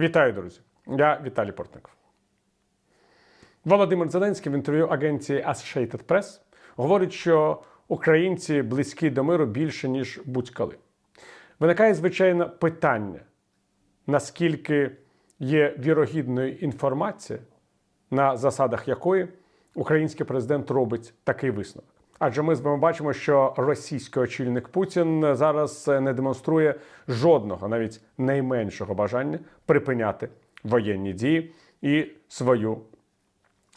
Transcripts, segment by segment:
Вітаю, друзі! Я Віталій Портников. Володимир Зеленський в інтерв'ю агенції Associated Press говорить, що українці близькі до миру більше, ніж будь-коли. Виникає, звичайно, питання, наскільки є вірогідною інформація, на засадах якої український президент робить такий висновок. Адже ми з вами бачимо, що російський очільник Путін зараз не демонструє жодного, навіть найменшого бажання припиняти воєнні дії і свою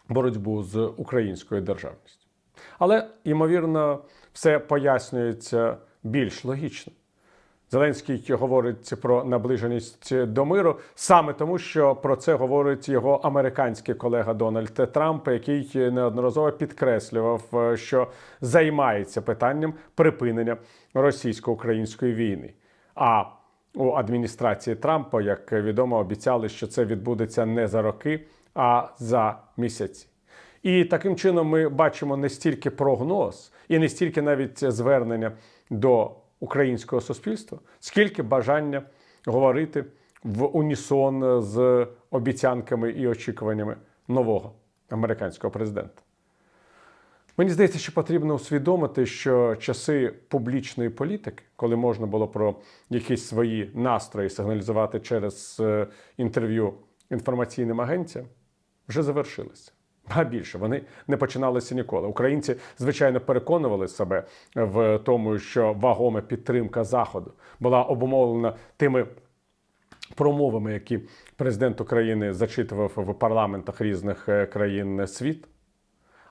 боротьбу з українською державністю. Але, ймовірно, все пояснюється більш логічно. Зеленський говорить про наближеність до миру саме тому, що про це говорить його американський колега Дональд Трамп, який неодноразово підкреслював, що займається питанням припинення російсько-української війни. А у адміністрації Трампа, як відомо, обіцяли, що це відбудеться не за роки, а за місяці. І таким чином ми бачимо не стільки прогноз і не стільки навіть звернення до українського суспільства, скільки бажання говорити в унісон з обіцянками і очікуваннями нового американського президента. Мені здається, що потрібно усвідомити, що часи публічної політики, коли можна було про якісь свої настрої сигналізувати через е, інтерв'ю інформаційним агенціям, вже завершилися. А більше вони не починалися ніколи. Українці, звичайно, переконували себе в тому, що вагома підтримка Заходу була обумовлена тими промовами, які президент України зачитував в парламентах різних е, країн світу.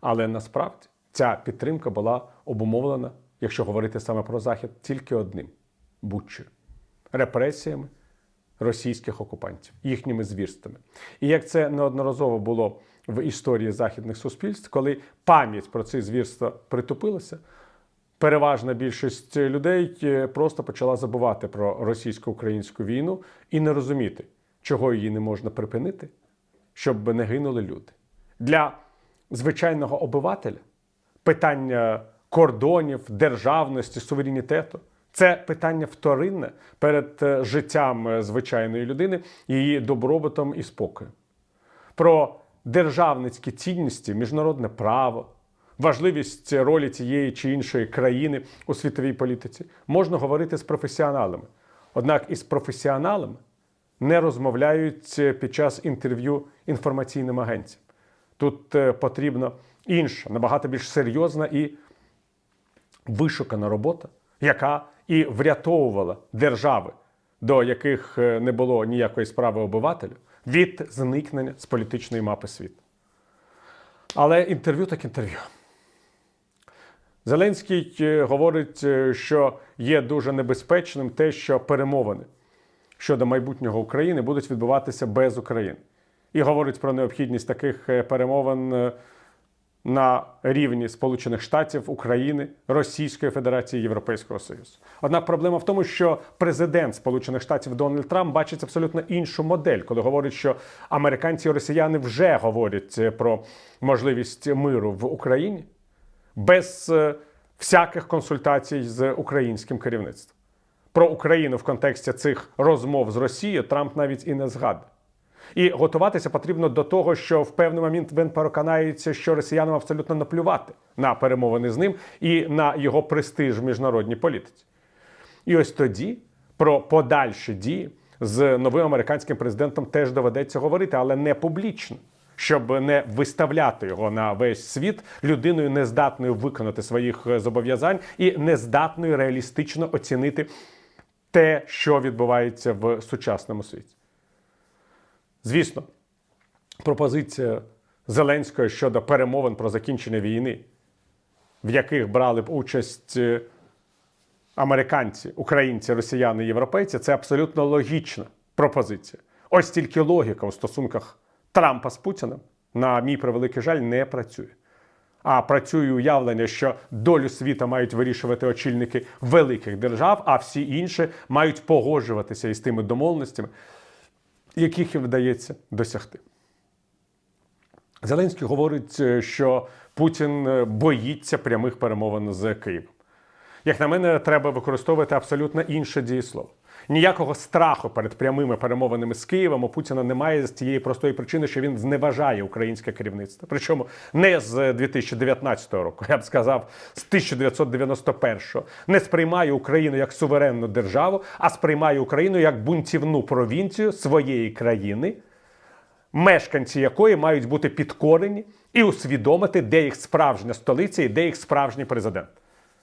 Але насправді ця підтримка була обумовлена, якщо говорити саме про Захід, тільки одним будь-що репресіями російських окупантів, їхніми звірствами. І як це неодноразово було в історії західних суспільств, коли пам'ять про ці звірства притупилася, переважна більшість людей е, просто почала забувати про російсько-українську війну і не розуміти, чого її не можна припинити, щоб не гинули люди. Для звичайного обивателя питання кордонів, державності, суверенітету. Це питання вторинне перед е, життям е, звичайної людини, її добробутом і спокоєм. Про державницькі цінності, міжнародне право, важливість ролі цієї чи іншої країни у світовій політиці можна говорити з професіоналами. Однак із професіоналами не розмовляють під час інтерв'ю інформаційним агенціям. Тут е, потрібна інша, набагато більш серйозна і вишукана робота, яка і врятовувала держави, до яких е, не було ніякої справи обивателю, від зникнення з політичної мапи світу. Але інтерв'ю так інтерв'ю. Зеленський е, говорить, е, що є дуже небезпечним те, що перемовини щодо майбутнього України будуть відбуватися без України. І говорить про необхідність таких перемовин на рівні Сполучених Штатів, України, Російської Федерації Європейського Союзу. Однак проблема в тому, що президент Сполучених Штатів Дональд Трамп бачить абсолютно іншу модель, коли говорить, що американці і росіяни вже говорять про можливість миру в Україні без е, всяких консультацій з українським керівництвом. Про Україну в контексті цих розмов з Росією Трамп навіть і не згадує. І готуватися потрібно до того, що в певний момент він переконається, що росіянам абсолютно наплювати на перемовини з ним і на його престиж в міжнародній політиці. І ось тоді про подальші дії з новим американським президентом теж доведеться говорити, але не публічно. Щоб не виставляти його на весь світ людиною нездатною виконати своїх зобов'язань і нездатною реалістично оцінити те, що відбувається в сучасному світі. Звісно, пропозиція Зеленського щодо перемовин про закінчення війни, в яких брали б участь е, американці, українці, росіяни, європейці, це абсолютно логічна пропозиція. Ось тільки логіка у стосунках Трампа з Путіним, на мій превеликий жаль, не працює. А працює уявлення, що долю світа мають вирішувати очільники великих держав, а всі інші мають погоджуватися із тими домовленостями яких і вдається досягти. Зеленський говорить, е, що Путін е, боїться прямих перемовин з Києвом. Як на мене, треба використовувати абсолютно інше дієслово. Ніякого страху перед прямими перемовинами з Києвом у Путіна немає з тієї простої причини, що він зневажає українське керівництво. Причому не з 2019 року, я б сказав, з 1991-го. Не сприймає Україну як суверенну державу, а сприймає Україну як бунтівну провінцію своєї країни, мешканці якої мають бути підкорені і усвідомити, де їх справжня столиця і де їх справжній президент.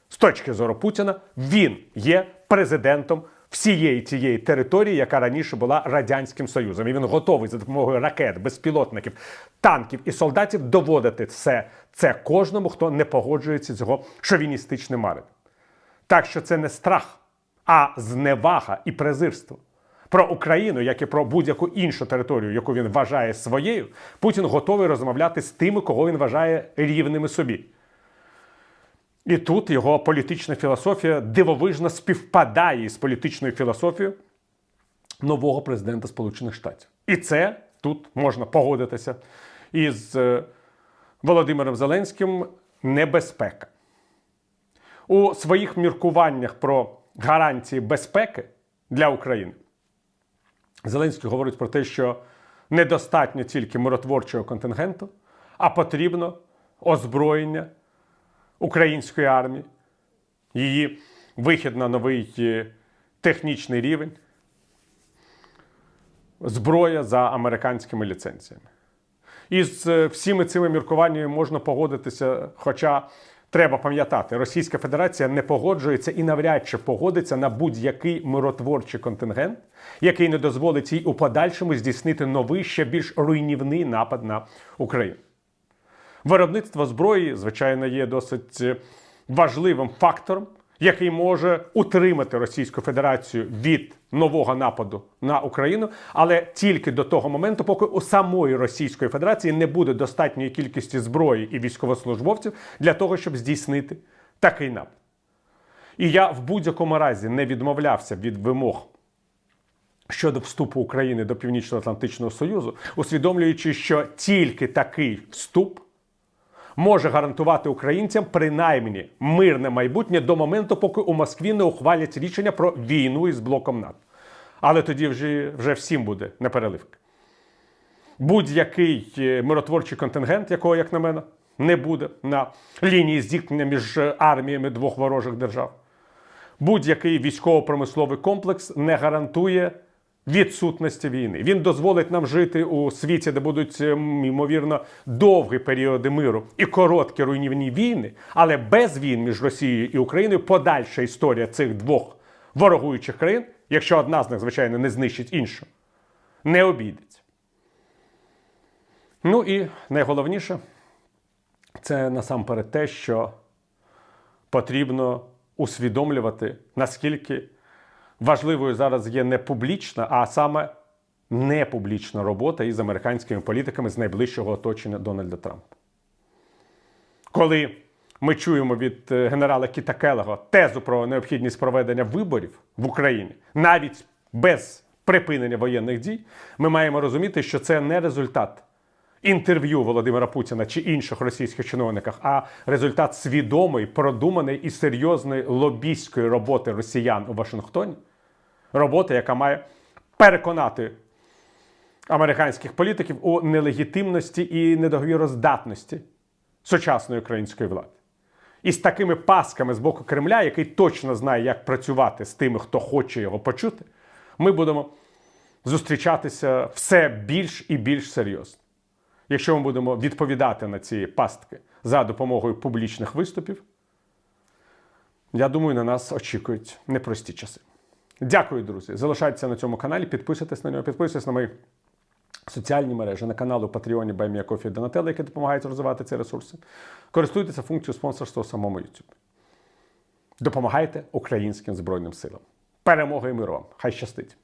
З точки зору Путіна, він є президентом всієї тієї території, яка раніше була радянським союзом. І він готовий за допомогою ракет, безпілотників, танків і солдатів доводити все це кожному, хто не погоджується з його шовіністичним маренням. Так що це не страх, а зневага і презирство. Про Україну, як і про будь-яку іншу територію, яку він вважає своєю, Путін готовий розмовляти з тими, кого він вважає рівними собі. І тут його політична філософія дивовижно співпадає з політичною філософією нового президента Сполучених Штатів. І це тут можна погодитися із е, Володимиром Зеленським небезпека. У своїх міркуваннях про гарантії безпеки для України Зеленський говорить про те, що недостатньо тільки миротворчого контингенту, а потрібно озброєння української армії, її вихід на новий е, технічний рівень, зброя за американськими ліцензіями. І з е, всіми цими міркуваннями можна погодитися, хоча треба пам'ятати, Російська Федерація не погоджується і навряд чи погодиться на будь-який миротворчий контингент, який не дозволить їй у подальшому здійснити новий ще більш руйнівний напад на Україну. Виробництво зброї, звичайно, є досить е, важливим фактором, який може утримати Російську Федерацію від нового нападу на Україну, але тільки до того моменту, поки у самої Російської Федерації не буде достатньої кількості зброї і військовослужбовців для того, щоб здійснити такий напад. І я в будь-якому разі не відмовлявся від вимог. Щодо вступу України до Північно-Атлантичного Союзу, усвідомлюючи, що тільки такий вступ може гарантувати українцям принаймні мирне майбутнє до моменту, поки у Москві не ухвалять рішення про війну із блоком НАТО. Але тоді вже, вже всім буде непереливки. Будь-який е, миротворчий контингент, якого, як на мене, не буде на лінії зіткнення між арміями двох ворожих держав. Будь-який військово-промисловий комплекс не гарантує відсутності війни. Він дозволить нам жити у світі, де будуть ем, ймовірно довгі періоди миру і короткі руйнівні війни, але без війн між Росією і Україною подальша історія цих двох ворогуючих країн, якщо одна з них, звичайно, не знищить іншу, не обійдеться. Ну і найголовніше це насамперед те, що потрібно усвідомлювати, наскільки важливою зараз є не публічна, а саме непублічна робота із американськими політиками з найближчого оточення Дональда Трампа. Коли ми чуємо від е, генерала Кіта Келего тезу про необхідність проведення виборів в Україні, навіть без припинення воєнних дій, ми маємо розуміти, що це не результат інтерв'ю Володимира Путіна чи інших російських чиновників, а результат свідомої, продуманої і серйозної лобійської роботи росіян у Вашингтоні робота, яка має переконати американських політиків у нелегітимності і недоговіроздатності сучасної української влади. І з такими пасками з боку Кремля, який точно знає, як працювати з тими, хто хоче його почути, ми будемо зустрічатися все більш і більш серйозно. Якщо ми будемо відповідати на ці пастки за допомогою публічних виступів, я думаю, на нас очікують непрості часи. Дякую, друзі. Залишайтеся на цьому каналі, підписуйтесь на нього, підписуйтесь на мої соціальні мережі, на канал у Патреоні Баймія Кофі Донателла, які допомагають розвивати ці ресурси. Користуйтеся функцією спонсорства у самому YouTube. Допомагайте українським Збройним силам. Перемоги і миру вам! Хай щастить!